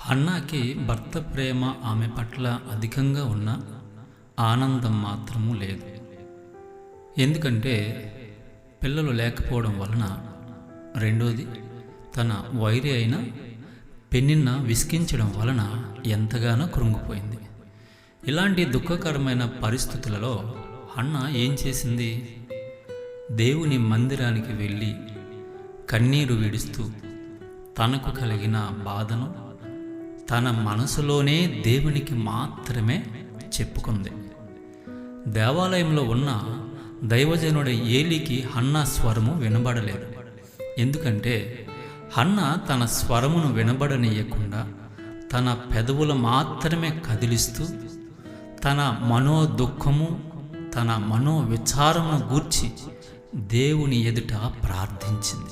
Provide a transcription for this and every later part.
హన్నాకి భర్త ప్రేమ ఆమె పట్ల అధికంగా ఉన్న ఆనందం మాత్రము లేదు. ఎందుకంటే పిల్లలు లేకపోవడం వలన రెండోది తన వైరి అయిన పెన్నిన్న విసికించడం వలన ఎంతగానో కృంగిపోయింది. ఇలాంటి దుఃఖకరమైన పరిస్థితులలో అన్న ఏం చేసింది? దేవుని మందిరానికి వెళ్ళి కన్నీరు విడుస్తూ తనకు కలిగిన బాధను తన మనసులోనే దేవునికి మాత్రమే చెప్పుకుంది. దేవాలయంలో ఉన్న దైవజనుడి ఏలికి హన్న స్వరము వినబడలేదు. ఎందుకంటే హన్న తన స్వరమును వినబడనీయకుండా తన పెదవులు మాత్రమే కదిలిస్తూ తన మనో దుఃఖము తన మనో విచారమును గూర్చి దేవుని ఎదుట ప్రార్థించింది.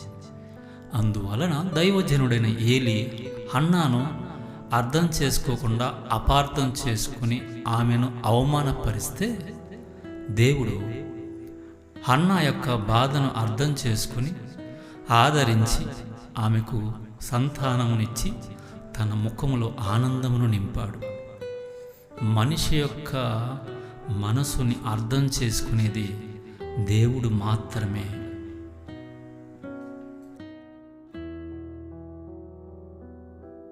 అందువలన దైవజనుడైన ఏలి హన్నాను అర్థం చేసుకోకుండా అపార్థం చేసుకుని ఆమెను అవమానపరిస్తే దేవుడు హన్నా యొక్క బాధను అర్థం చేసుకుని ఆదరించి ఆమెకు సంతానమునిచ్చి తన ముఖములో ఆనందమును నింపాడు. మనిషి యొక్క మనసుని అర్థం చేసుకునేది దేవుడు మాత్రమే.